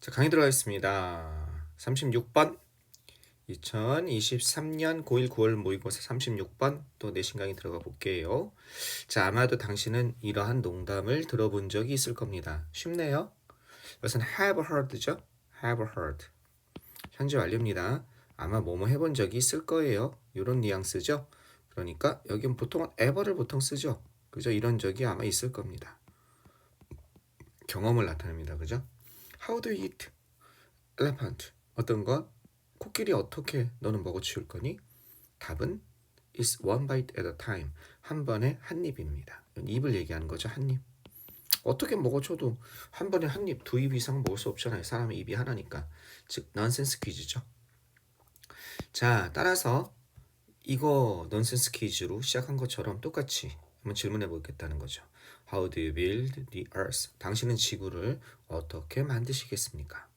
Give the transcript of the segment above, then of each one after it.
자, 강의 들어가겠습니다. 36번 2023년 고1 9월 모의고사 36번 또 내신 강의 들어가 볼게요. 자, 아마도 당신은 이러한 농담을 들어본 적이 있을 겁니다. 쉽네요. 이것은 have heard죠? have heard. 현재 완료입니다. 아마 뭐뭐 해본 적이 있을 거예요. 이런 뉘앙스죠. 그러니까 여기는 보통은 ever를 보통 쓰죠. 그죠? 이런 적이 아마 있을 겁니다. 경험을 나타냅니다. 그죠? How do you eat elephant? 어떤 거? 코끼리 어떻게 너는 먹어치울 거니? 답은 is one bite at a time. 한 번에 한 입입니다. 입을 얘기하는 거죠. 한 입. 어떻게 먹어줘도 한 번에 한 입, 두 입 이상 먹을 수 없잖아요. 사람의 입이 하나니까. 즉 넌센스 퀴즈죠. 자, 따라서 이거 넌센스 퀴즈로 시작한 것처럼 똑같이 한번 질문해 보겠다는 거죠. How do you build the earth? 당신은 지구를 어떻게 만드시겠습니까?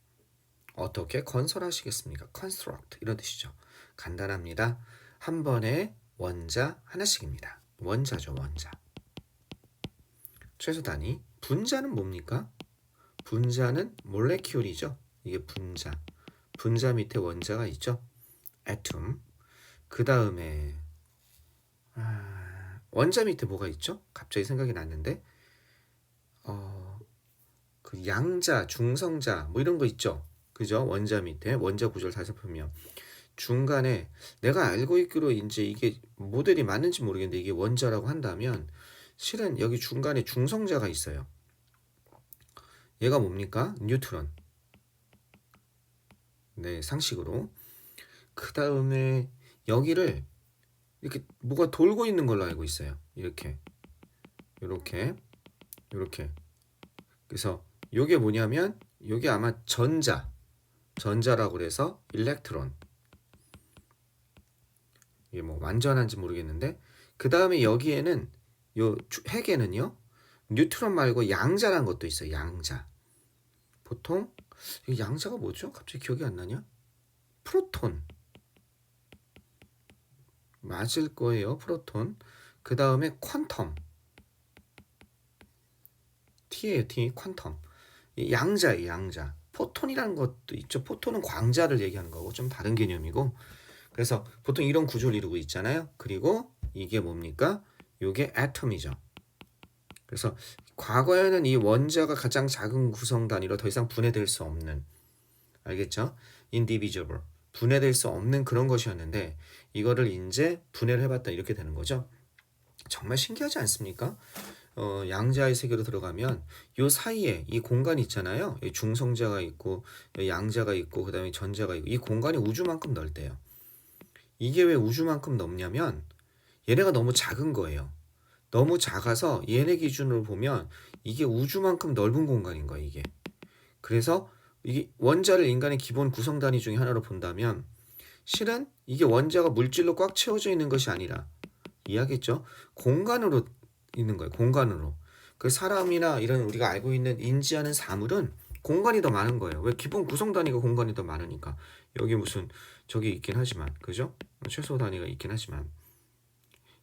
어떻게 건설하시겠습니까? construct 이런 뜻이죠. 간단합니다. 한 번에 원자 하나씩입니다. 원자죠, 원자. 최소 단위. 분자는 뭡니까? 분자는 몰레큘이죠. 이게 분자. 분자 밑에 원자가 있죠. atom. 그 다음에 아, 원자 밑에 뭐가 있죠? 갑자기 생각이 났는데 어, 그 양자, 중성자 뭐 이런 거 있죠. 그죠? 원자 밑에 원자 구조를 살펴보면 중간에 내가 알고 있기로 이제 이게 모델이 맞는지 모르겠는데 이게 원자라고 한다면 실은 여기 중간에 중성자가 있어요. 얘가 뭡니까? 뉴트론. 네, 상식으로. 그 다음에 여기를 이렇게 뭐가 돌고 있는 걸로 알고 있어요. 이렇게. 이렇게. 이렇게. 그래서 요게 뭐냐면 요게 아마 전자. 전자라고 그래서 일렉트론. 이게 뭐 완전한지 모르겠는데 그 다음에 여기에는 요 주- 핵에는요 뉴트론 말고 양자란 것도 있어요. 양자. 보통 이 양자가 뭐죠? 갑자기 기억이 안 나냐? 프로톤. 맞을 거예요. 프로톤. 그 다음에 퀀텀. T예요. T. 퀀텀. 이 양자예요. 양자. 포톤이라는 것도 있죠. 포톤은 광자를 얘기하는 거고 좀 다른 개념이고. 그래서 보통 이런 구조를 이루고 있잖아요. 그리고 이게 뭡니까? 요게 애텀이죠. 그래서 과거에는 이 원자가 가장 작은 구성 단위로 더 이상 분해될 수 없는 알겠죠? indivisible 분해될 수 없는 그런 것이었는데 이거를 이제 분해를 해봤다 이렇게 되는 거죠. 정말 신기하지 않습니까? 어, 양자의 세계로 들어가면 요 사이에 이 공간이 있잖아요. 이 중성자가 있고 양자가 있고 그다음에 전자가 있고 이 공간이 우주만큼 넓대요. 이게 왜 우주만큼 넓냐면 얘네가 너무 작은 거예요. 너무 작아서 얘네 기준으로 보면 이게 우주만큼 넓은 공간인 거예요, 이게. 그래서 이게 원자를 인간의 기본 구성 단위 중에 하나로 본다면 실은 이게 원자가 물질로 꽉 채워져 있는 것이 아니라 이해하겠죠? 공간으로 있는 거예요. 공간으로. 그 사람이나 이런 우리가 알고 있는 인지하는 사물은 공간이 더 많은 거예요. 왜 기본 구성 단위가 공간이 더 많으니까. 여기 무슨 저기 있긴 하지만 그죠? 최소 단위가 있긴 하지만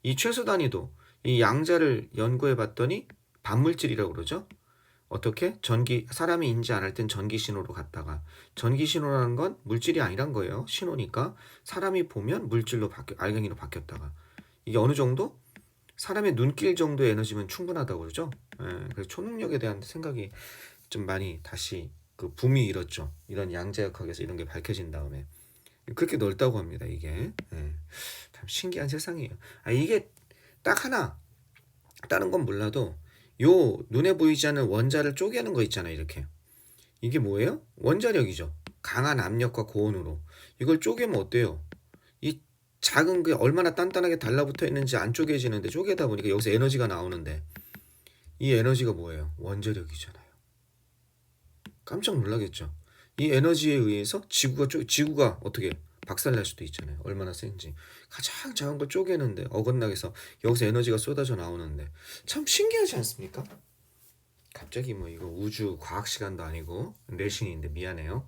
이 최소 단위도 이 양자를 연구해 봤더니 반물질이라고 그러죠. 어떻게 전기 사람이 인지 안 할 땐 전기 신호로 갔다가 전기 신호라는 건 물질이 아니란 거예요. 신호니까 사람이 보면 물질로 바뀌어 알갱이로 바뀌었다가 이게 어느 정도 사람의 눈길 정도의 에너지면 충분하다고 그러죠. 예, 그래서 초능력에 대한 생각이 좀 많이 다시 그 붐이 일었죠. 이런 양자역학에서 이런 게 밝혀진 다음에 그렇게 넓다고 합니다. 이게 예, 참 신기한 세상이에요. 아 이게 딱 하나 다른 건 몰라도 요 눈에 보이지 않는 원자를 쪼개는 거 있잖아요. 이렇게 이게 뭐예요? 원자력이죠. 강한 압력과 고온으로 이걸 쪼개면 어때요? 이 작은 게 얼마나 단단하게 달라붙어 있는지 안 쪼개지는데 쪼개다 보니까 여기서 에너지가 나오는데 이 에너지가 뭐예요? 원자력이잖아요. 깜짝 놀라겠죠. 이 에너지에 의해서 지구가 쪼, 지구가 어떻게 박살날 수도 있잖아요. 얼마나 센지 가장 작은 걸 쪼개는데 어긋나게 해서 여기서 에너지가 쏟아져 나오는데 참 신기하지 않습니까? 갑자기 뭐 이거 우주 과학 시간도 아니고 내신인데 미안해요.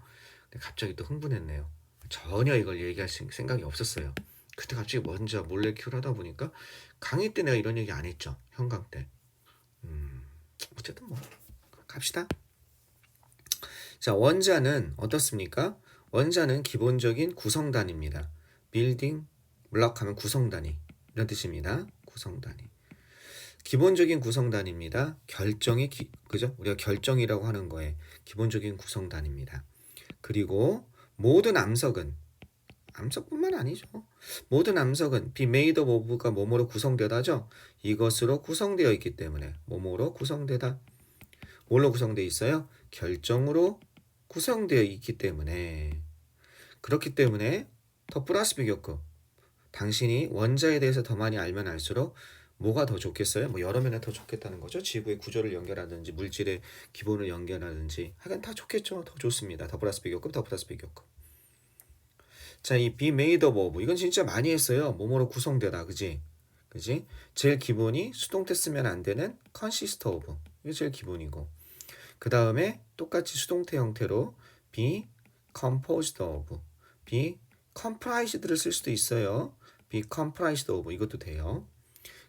근데 갑자기 또 흥분했네요. 전혀 이걸 얘기할 생각이 없었어요. 그때 갑자기 먼저 몰래 큐를 하다 보니까 강의 때 내가 이런 얘기 안 했죠. 현강 때. 음, 어쨌든 뭐 갑시다. 자, 원자는 어떻습니까? 원자는 기본적인 구성단입니다. 빌딩, 블럭 하면 구성단위 이런 뜻입니다. 구성단위. 기본적인 구성단입니다. 결정의 기, 그죠? 우리가 결정이라고 하는 거에 기본적인 구성단입니다. 그리고 모든 암석은 암석뿐만 아니죠. 모든 암석은 be made of of가 뭐뭐로 구성되다죠. 이것으로 구성되어 있기 때문에 뭐뭐로 구성되다. 뭘로 구성되어 있어요? 결정으로 구성되어 있기 때문에 그렇기 때문에 더 플러스 비교급 당신이 원자에 대해서 더 많이 알면 알수록 뭐가 더 좋겠어요? 뭐 여러 면에 더 좋겠다는 거죠. 지구의 구조를 연결하든지 물질의 기본을 연결하든지 하여간 다 좋겠죠. 더 좋습니다. 더 플러스 비교급, 더 플러스 비교급. 자, 이 be made of of 이건 진짜 많이 했어요. 뭐뭐로 구성되다, 그지? 그지? 제일 기본이 수동태 쓰면 안 되는 consist of 이게 제일 기본이고 그 다음에 똑같이 수동태 형태로 be composed of, be comprised를 쓸 수도 있어요. be comprised of 이것도 돼요.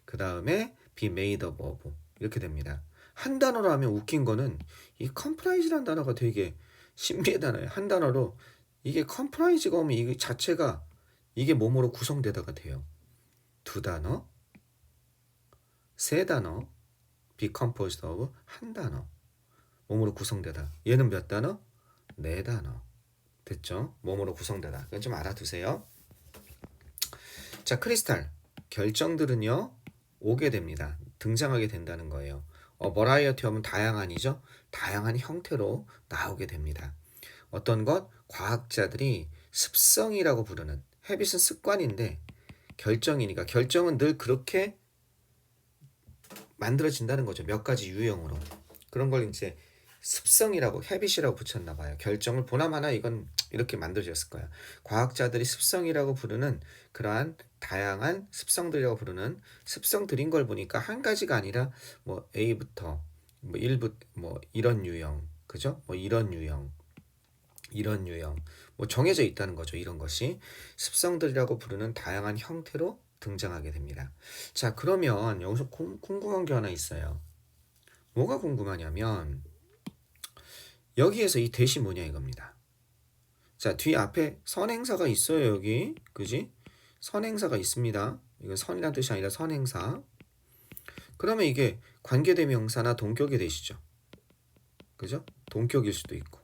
그 다음에 be made of, of 이렇게 됩니다. 한 단어로 하면 웃긴 거는 이 comprise라는 단어가 되게 신비의 단어예요. 한 단어로 이게 comprise가 오면 이 자체가 이게 몸으로 구성되다가 돼요. 두 단어, 세 단어, be composed of 한 단어 몸으로 구성되다. 얘는 몇 단어? 네 단어. 됐죠? 몸으로 구성되다. 이건 좀 알아두세요. 자, 크리스탈 결정들은요 오게 됩니다. 등장하게 된다는 거예요. 어, 버라이어티 하면 다양한이죠. 다양한 형태로 나오게 됩니다. 어떤 것 과학자들이 습성이라고 부르는 헤빗은 습관인데 결정이니까 결정은 늘 그렇게 만들어진다는 거죠. 몇 가지 유형으로 그런 걸 이제 습성이라고 헤빗이라고 붙였나 봐요. 결정을 보나마나 이건 이렇게 만들어졌을 거야. 과학자들이 습성이라고 부르는 그러한 다양한 습성들이라고 부르는 습성들인 걸 보니까 한 가지가 아니라 뭐 A부터 뭐 1부 뭐 이런 유형 그죠? 뭐 이런 유형 이런 유형 뭐 정해져 있다는 거죠. 이런 것이 습성들이라고 부르는 다양한 형태로 등장하게 됩니다. 자, 그러면 여기서 공, 궁금한 게 하나 있어요. 뭐가 궁금하냐면 여기에서 이 대시 뭐냐 이겁니다. 자, 뒤 앞에 선행사가 있어요, 여기. 그지? 선행사가 있습니다. 이건 선이라는 뜻이 아니라 선행사. 그러면 이게 관계대명사나 동격이 되시죠. 그죠? 동격일 수도 있고.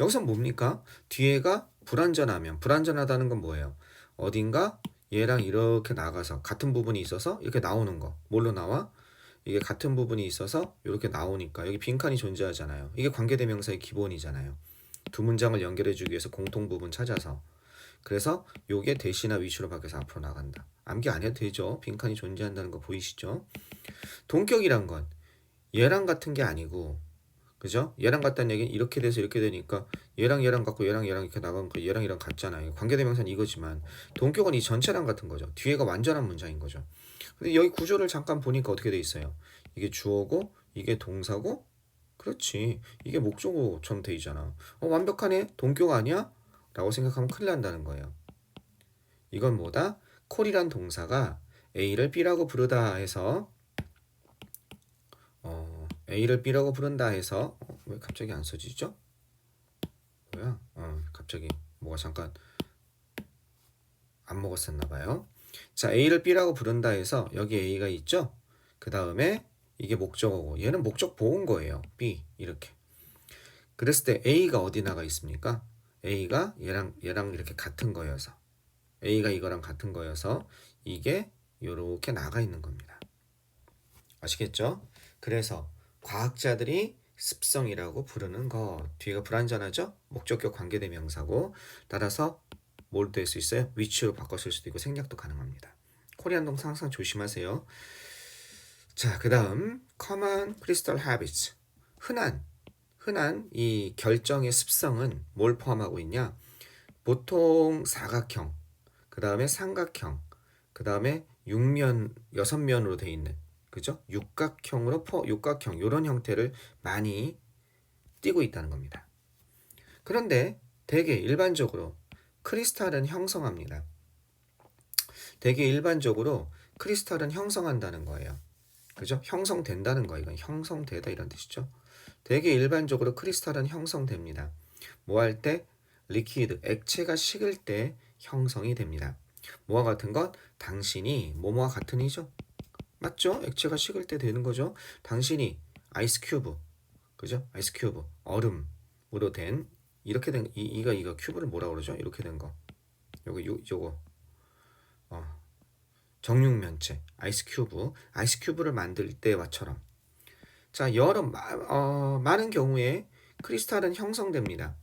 여기서 뭡니까? 뒤에가 불완전하면 불완전하다는 건 뭐예요? 어딘가 얘랑 이렇게 나가서 같은 부분이 있어서 이렇게 나오는 거. 뭘로 나와? 이게 같은 부분이 있어서 이렇게 나오니까 여기 빈칸이 존재하잖아요. 이게 관계대명사의 기본이잖아요. 두 문장을 연결해 주기 위해서 공통 부분 찾아서 그래서 요게 대시나 위치로 바뀌어서 앞으로 나간다. 암기 안 해도 되죠. 빈칸이 존재한다는 거 보이시죠? 동격이란 건 얘랑 같은 게 아니고 그죠? 얘랑 같다는 얘기는 이렇게 돼서 이렇게 되니까 얘랑 얘랑 같고 얘랑 얘랑 이렇게 나가면 그 얘랑 얘랑 같잖아요. 관계대명사는 이거지만 동격은 이 전체랑 같은 거죠. 뒤에가 완전한 문장인 거죠. 근데 여기 구조를 잠깐 보니까 어떻게 돼 있어요? 이게 주어고 이게 동사고 그렇지. 이게 목적어처럼 돼 있잖아. 어, 완벽하네. 동격 아니야? 라고 생각하면 큰일 난다는 거예요. 이건 뭐다? 콜이란 동사가 A를 B라고 부르다 해서 어, A를 B라고 부른다 해서 어, 왜 갑자기 안 써지죠? 뭐야? 어, 갑자기 뭐가 잠깐 안 먹었었나 봐요. 자, A를 B라고 부른다 해서 여기 A가 있죠? 그 다음에 이게 목적어고 얘는 목적 보온 거예요. B 이렇게. 그랬을 때 A가 어디 나가 있습니까? A가 얘랑 얘랑 이렇게 같은 거여서 A가 이거랑 같은 거여서 이게 이렇게 나가 있는 겁니다. 아시겠죠? 그래서 과학자들이 습성이라고 부르는 것 뒤가 불완전하죠? 목적격 관계대명사고 따라서 뭘될수 있어요? 위치로 바꿨을 수도 있고 생략도 가능합니다. 코리안 동사 항상 조심하세요. 자, 그 다음 common crystal habits 흔한 흔한 이 결정의 습성은 뭘 포함하고 있냐? 보통 사각형, 그 다음에 삼각형, 그 다음에 육면 여섯 면으로 돼 있는 그죠? 육각형으로 포 육각형 이런 형태를 많이 띄고 있다는 겁니다. 그런데 대개 일반적으로 크리스탈은 형성합니다. 대개 일반적으로 크리스탈은 형성한다는 거예요. 그죠? 형성된다는 거 이건 형성되다 이런 뜻이죠. 되게 일반적으로 크리스탈은 형성됩니다. 뭐 할 때? 리퀴드, 액체가 식을 때 형성이 됩니다. 뭐와 같은 것? 당신이 뭐뭐와 같은 이죠. 맞죠? 액체가 식을 때 되는 거죠. 당신이 아이스 큐브, 그죠? 아이스 큐브, 얼음으로 된 이렇게 된 이, 이가 이거 큐브를 뭐라 그러죠? 이렇게 된 거. 요거 요 요거 어, 정육면체, 아이스 큐브, 아이스 큐브를 만들 때와처럼 자 여러 마, 어, 많은 경우에 크리스탈은 형성됩니다.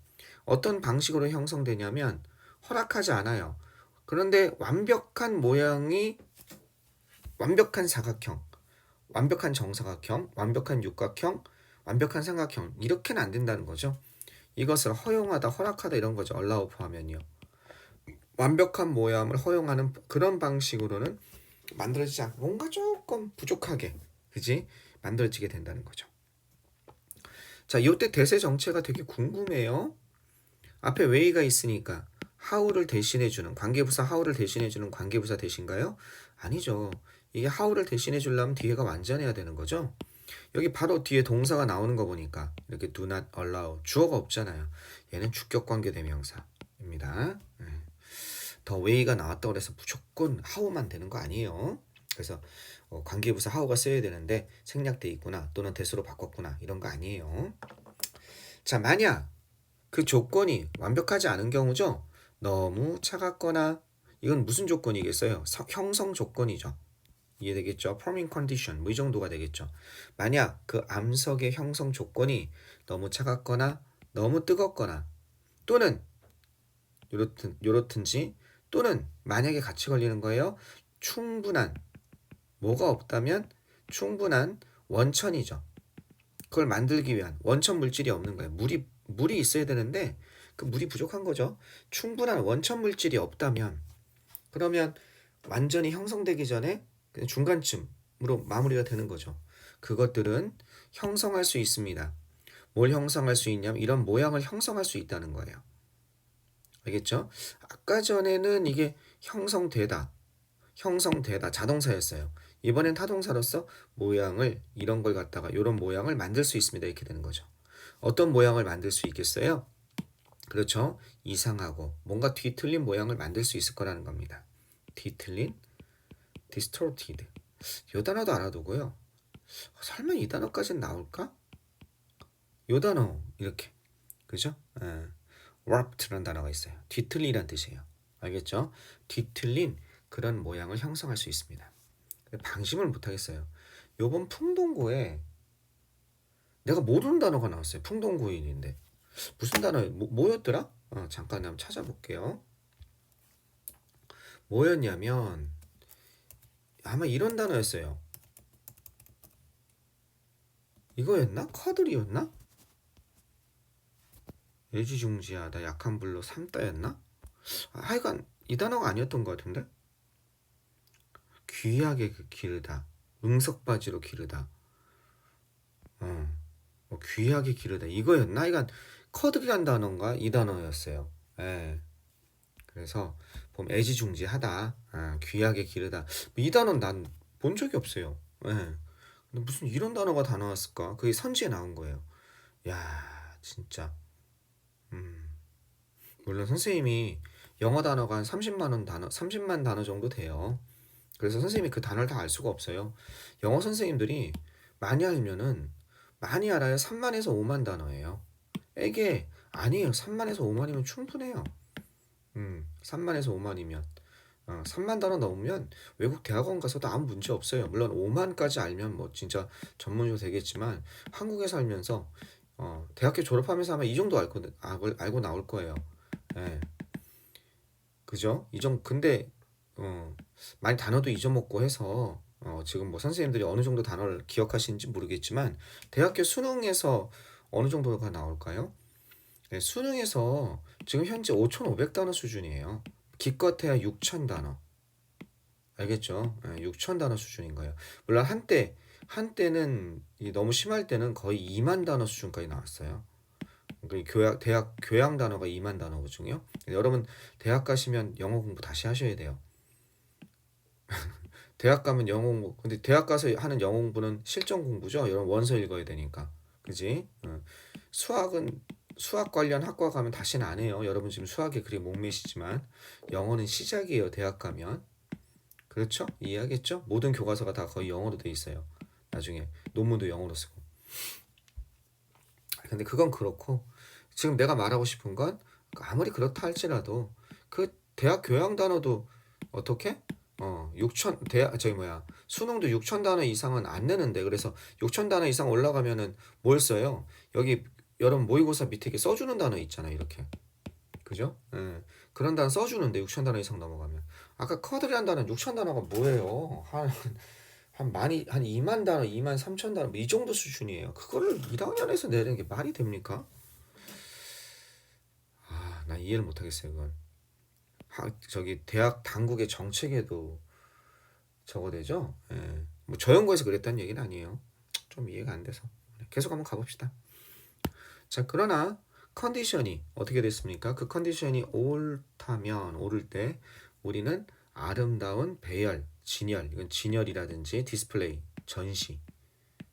어떤 방식으로 형성되냐면 허락하지 않아요. 그런데 완벽한 모양이 완벽한 사각형, 완벽한 정사각형, 완벽한 육각형, 완벽한 삼각형 이렇게는 안 된다는 거죠. 이것을 허용하다, 허락하다 이런 거죠. 얼라우프 하면요. 완벽한 모양을 허용하는 그런 방식으로는 만들어지지 않고 뭔가 조금 부족하게 그지 만들어지게 된다는 거죠. 자, 이때 대세 정체가 되게 궁금해요. 앞에 웨이가 있으니까 하우를 대신해 주는 관계부사 하우를 대신해 주는 관계부사 대신가요? 아니죠. 이게 하우를 대신해 주려면 뒤에가 완전해야 되는 거죠. 여기 바로 뒤에 동사가 나오는 거 보니까 이렇게 do not allow 주어가 없잖아요. 얘는 주격 관계 대명사입니다. 네. 더 웨이가 나왔다고 해서 무조건 하우만 되는 거 아니에요. 그래서 어, 관계부사 하우가 쓰여야 되는데 생략돼 있구나 또는 대수로 바꿨구나 이런 거 아니에요. 자 만약 그 조건이 완벽하지 않은 경우죠. 너무 차갑거나 이건 무슨 조건이겠어요? 서- 형성 조건이죠. 이해되겠죠? forming condition 뭐 이 정도가 되겠죠. 만약 그 암석의 형성 조건이 너무 차갑거나 너무 뜨겁거나 또는 요렇든 요렇든지 또는 만약에 같이 걸리는 거예요. 충분한 뭐가 없다면 충분한 원천이죠. 그걸 만들기 위한 원천 물질이 없는 거예요. 물이 물이 있어야 되는데 그 물이 부족한 거죠. 충분한 원천 물질이 없다면 그러면 완전히 형성되기 전에 중간쯤으로 마무리가 되는 거죠. 그것들은 형성할 수 있습니다. 뭘 형성할 수 있냐면 이런 모양을 형성할 수 있다는 거예요. 알겠죠? 아까 전에는 이게 형성되다, 형성되다 자동사였어요. 이번엔 타동사로서 모양을 이런 걸 갖다가 이런 모양을 만들 수 있습니다. 이렇게 되는 거죠. 어떤 모양을 만들 수 있겠어요? 그렇죠. 이상하고 뭔가 뒤틀린 모양을 만들 수 있을 거라는 겁니다. 뒤틀린, distorted. 요 단어도 알아두고요. 설마 이 단어까지는 나올까? 요 단어 이렇게 그죠? 예. warped라는 단어가 있어요. 뒤틀리란 뜻이에요. 알겠죠? 뒤틀린 그런 모양을 형성할 수 있습니다. 방심을 못 하겠어요. 요번 풍동구에 내가 모르는 단어가 나왔어요. 풍동구인인데 무슨 단어 뭐, 뭐였더라? 어, 잠깐 한번 찾아볼게요. 뭐였냐면 아마 이런 단어였어요. 이거였나? 커들이었나? 애지중지하다 약한 불로 삼다였나? 아, 하여간 이 단어가 아니었던 것 같은데? 귀하게 그 기르다 응석바지로 기르다 어, 뭐 귀하게 기르다 이거였나? 이건 커드리란 단어인가? 이 단어였어요 예. 그래서 보면 애지중지하다 아, 귀하게 기르다 이 단어는 난 본 적이 없어요 예. 근데 무슨 이런 단어가 다 나왔을까? 그게 선지에 나온 거예요 야 진짜 음. 물론 선생님이 영어 단어가 한 30만 원 단어, 30만 단어 정도 돼요. 그래서 선생님이 그 단어를 다 알 수가 없어요. 영어 선생님들이 많이 알면은 많이 알아야 3만에서 5만 단어예요. 이게 아니에요. 3만에서 5만이면 충분해요. 음, 3만에서 5만이면 어, 3만 단어 넘으면 외국 대학원 가서도 아무 문제 없어요. 물론 5만까지 알면 뭐 진짜 전문적으로 되겠지만 한국에 살면서 어, 대학교 졸업하면서 아마 이 정도 알고 알고, 알고 나올 거예요. 예. 그죠? 이정 근데 어, 많이 단어도 잊어먹고 해서 어, 지금 뭐 선생님들이 어느 정도 단어를 기억하시는지 모르겠지만 대학교 수능에서 어느 정도가 나올까요? 네, 수능에서 지금 현재 5,500단어 수준이에요. 기껏해야 6,000단어. 알겠죠? 네, 6,000단어 수준인 거예요. 물론 한때 한때는 이 너무 심할 때는 거의 2만 단어 수준까지 나왔어요. 교양 대학 교양 단어가 2만 단어거든요. 여러분 대학 가시면 영어 공부 다시 하셔야 돼요. 대학 가면 영어 공부 근데 대학 가서 하는 영어 공부는 실전 공부죠. 여러분 원서 읽어야 되니까. 그지? 어. 수학은 수학 관련 학과 가면 다시는 안 해요. 여러분 지금 수학에 그리 목매시지만 영어는 시작이에요. 대학 가면 그렇죠? 이해하겠죠? 모든 교과서가 다 거의 영어로 돼 있어요. 나중에 논문도 영어로 쓰고. 근데 그건 그렇고 지금 내가 말하고 싶은 건 아무리 그렇다 할지라도 그 대학 교양 단어도 어떻게? 어, 6천 대학 저기 뭐야 수능도 6천 단어 이상은 안 내는데 그래서 6천 단어 이상 올라가면은 뭘 써요? 여기 여러분 모의고사 밑에 써주는 단어 있잖아요 이렇게 그죠? 예. 그런 단어 써주는데 6천 단어 이상 넘어가면 아까 커드리한 단어는 6천 단어가 뭐예요? 한, 한 많이 한 2만 단어, 2만 3천 단어 뭐 이 정도 수준이에요. 그거를 1학년에서 내는 게 말이 됩니까? 아, 나 이해를 못 하겠어요, 그건. 하, 저기 대학 당국의 정책에도 저거 되죠? 예. 뭐 저연구에서 그랬다는 얘기는 아니에요. 좀 이해가 안 돼서. 계속 한번 가봅시다. 자, 그러나 컨디션이 어떻게 됐습니까? 그 컨디션이 옳다면 오를 때 우리는 아름다운 배열, 진열, 이건 진열이라든지 디스플레이, 전시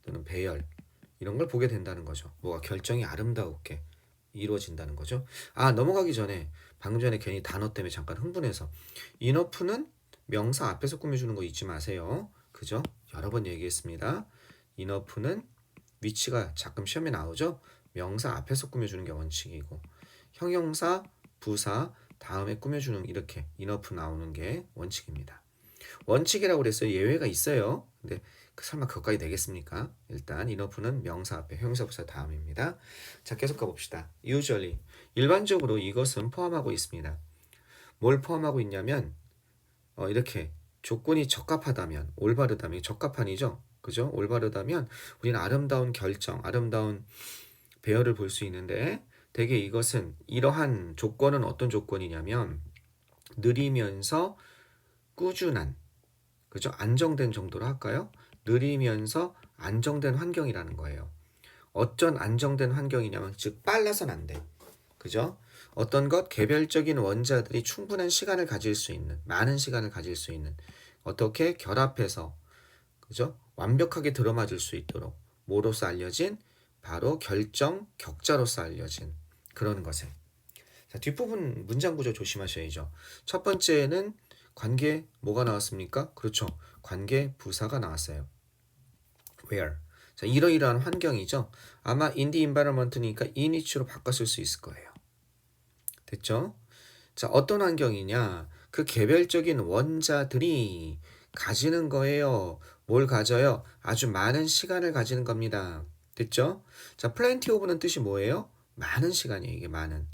또는 배열 이런 걸 보게 된다는 거죠. 뭐가 결정이 아름다웠게 이루어진다는 거죠. 아 넘어가기 전에 방금 전에 괜히 단어 때문에 잠깐 흥분해서 인어프는 명사 앞에서 꾸며주는 거 잊지 마세요. 그죠? 여러 번 얘기했습니다. 인어프는 위치가 가끔 시험에 나오죠. 명사 앞에서 꾸며주는 게 원칙이고 형용사, 부사 다음에 꾸며주는 이렇게 인어프 나오는 게 원칙입니다. 원칙이라고 그랬어요. 예외가 있어요. 근데 그 설마 그것까지 되겠습니까? 일단 인어프는 명사 앞에 형용사 부사 다음입니다. 자 계속 가봅시다. usually 일반적으로 이것은 포함하고 있습니다. 뭘 포함하고 있냐면 어, 이렇게 조건이 적합하다면 올바르다면 적합한이죠. 그죠? 올바르다면 우리는 아름다운 결정, 아름다운 배열을 볼 수 있는데 대개 이것은 이러한 조건은 어떤 조건이냐면 느리면서 꾸준한 그죠? 안정된 정도로 할까요? 느리면서 안정된 환경이라는 거예요. 어떤 안정된 환경이냐면 즉 빨라선 안 돼. 그죠? 어떤 것 개별적인 원자들이 충분한 시간을 가질 수 있는 많은 시간을 가질 수 있는 어떻게 결합해서 그죠? 완벽하게 들어맞을 수 있도록 뭐로서 알려진 바로 결정 격자로서 알려진 그런 것을 자, 뒷부분 문장 구조 조심하셔야죠. 첫 번째는 관계 뭐가 나왔습니까? 그렇죠. 관계 부사가 나왔어요. Where. 자, 이러이러한 환경이죠. 아마 in the environment니까 in which로 바꿨을 수 있을 거예요. 됐죠? 자, 어떤 환경이냐? 그 개별적인 원자들이 가지는 거예요. 뭘 가져요? 아주 많은 시간을 가지는 겁니다. 됐죠? 자, plenty of는 뜻이 뭐예요? 많은 시간이에요. 이게 많은.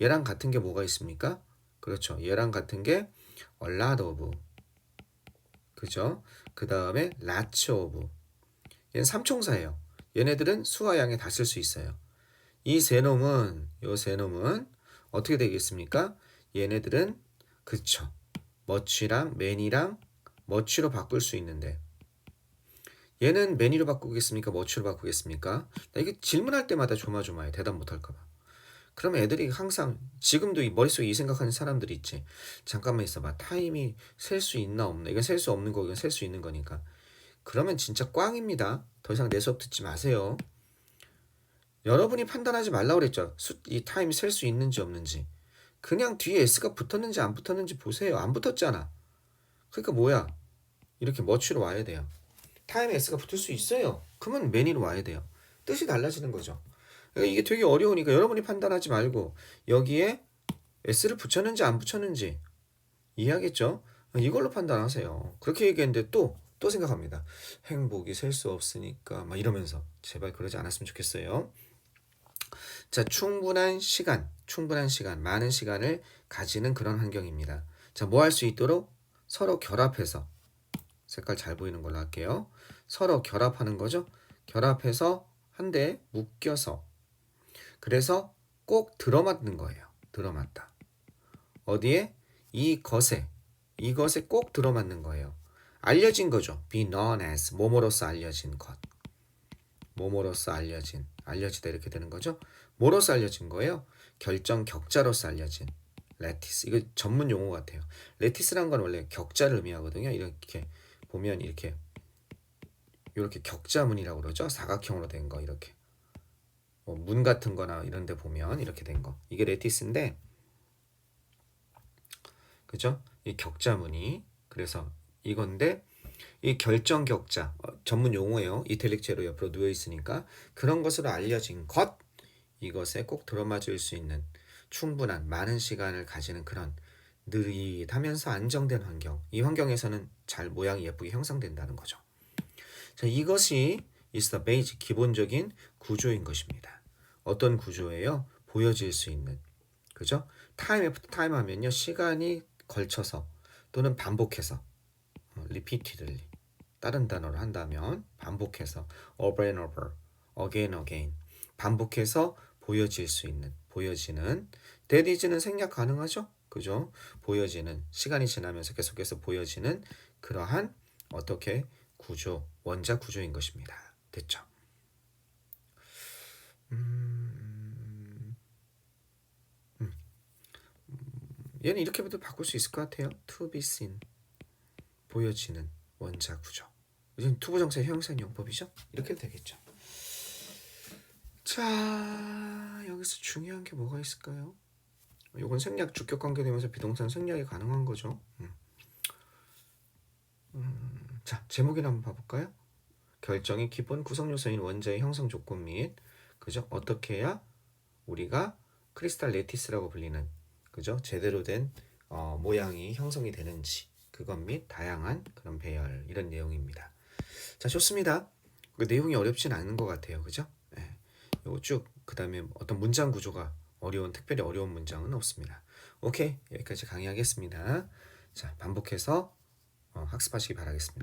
얘랑 같은 게 뭐가 있습니까? 그렇죠. 얘랑 같은 게 a lot of. 그죠? 그 다음에 lots of. 얘는 삼총사예요. 얘네들은 수와 양에 다 쓸 수 있어요. 이 세 놈은 요 세 놈은 어떻게 되겠습니까? 얘네들은 그쵸. 머치랑 매니랑 머치로 바꿀 수 있는데 얘는 매니로 바꾸겠습니까? 머치로 바꾸겠습니까? 나 이게 질문할 때마다 조마조마해. 대답 못할까봐. 그러면 애들이 항상 지금도 이 머릿속에 이 생각하는 사람들이 있지. 잠깐만 있어봐. 타임이 셀 수 있나 없나. 이건 셀 수 없는 거고 이건 셀 수 있는 거니까. 그러면 진짜 꽝입니다. 더 이상 내 수업 듣지 마세요. 여러분이 판단하지 말라고 그랬죠. 수, 이 타임이 셀 수 있는지 없는지. 그냥 뒤에 S가 붙었는지 안 붙었는지 보세요. 안 붙었잖아. 그러니까 뭐야? 이렇게 머치로 와야 돼요. 타임에 S가 붙을 수 있어요. 그러면 매니로 와야 돼요. 뜻이 달라지는 거죠. 그러니까 이게 되게 어려우니까 여러분이 판단하지 말고 여기에 S를 붙였는지 안 붙였는지 이해하겠죠? 이걸로 판단하세요. 그렇게 얘기했는데 또, 또 생각합니다. 행복이 셀 수 없으니까 막 이러면서 제발 그러지 않았으면 좋겠어요. 자, 충분한 시간, 충분한 시간, 많은 시간을 가지는 그런 환경입니다. 자, 뭐 할 수 있도록 서로 결합해서 색깔 잘 보이는 걸로 할게요. 서로 결합하는 거죠. 결합해서 한데 묶여서 그래서 꼭 들어맞는 거예요. 들어맞다. 어디에? 이 것에 이것에 꼭 들어맞는 거예요. 알려진 거죠. be known as 뭐뭐로서 알려진 것. 뭐뭐로서 알려진 알려지다 이렇게 되는 거죠. 뭐로서 알려진 거예요? 결정 격자로서 알려진 레티스 이거 전문 용어 같아요. 레티스란 건 원래 격자를 의미하거든요. 이렇게 보면 이렇게 이렇게 격자문이라고 그러죠. 사각형으로 된 거 이렇게 뭐 문 같은 거나 이런 데 보면 이렇게 된 거. 이게 레티스인데 그죠? 이 격자무늬. 그래서 이건데 이 결정 격자 어, 전문 용어예요. 이탈릭 제로 옆으로 누워 있으니까 그런 것으로 알려진 것 이것에 꼭 들어맞을 수 있는 충분한 많은 시간을 가지는 그런 느릿하면서 안정된 환경. 이 환경에서는 잘 모양이 예쁘게 형성된다는 거죠. 자, 이것이 is the basic 기본적인 구조인 것입니다. 어떤 구조예요? 보여질 수 있는 그죠? time after time 하면요 시간이 걸쳐서 또는 반복해서 어, repeatedly 다른 단어로 한다면 반복해서 over and over again again 반복해서 보여질 수 있는 보여지는 that is는 생략 가능하죠? 그죠? 보여지는 시간이 지나면서 계속해서 보여지는 그러한 어떻게 구조 원자 구조인 것입니다. 됐죠? 음, 음, 얘는 이렇게도 바꿀 수 있을 것 같아요. To be seen 보여지는 원자 구조. 이건 투부 정사 형용사 용법이죠? 이렇게 되겠죠. 자 여기서 중요한 게 뭐가 있을까요? 요건 생략 주격 관계 되면서 비동사는 생략이 가능한 거죠. 음. 음, 자 제목이나 한번 봐볼까요? 결정의 기본 구성 요소인 원자의 형성 조건 및 그죠? 어떻게 해야 우리가 크리스탈 레티스라고 불리는 그죠? 제대로 된 어, 모양이 형성이 되는지 그것 및 다양한 그런 배열 이런 내용입니다. 자 좋습니다. 그 내용이 어렵진 않은 것 같아요, 그죠? 예. 요거 쭉 그다음에 어떤 문장 구조가 어려운 특별히 어려운 문장은 없습니다. 오케이 여기까지 강의하겠습니다. 자 반복해서 어, 학습하시기 바라겠습니다.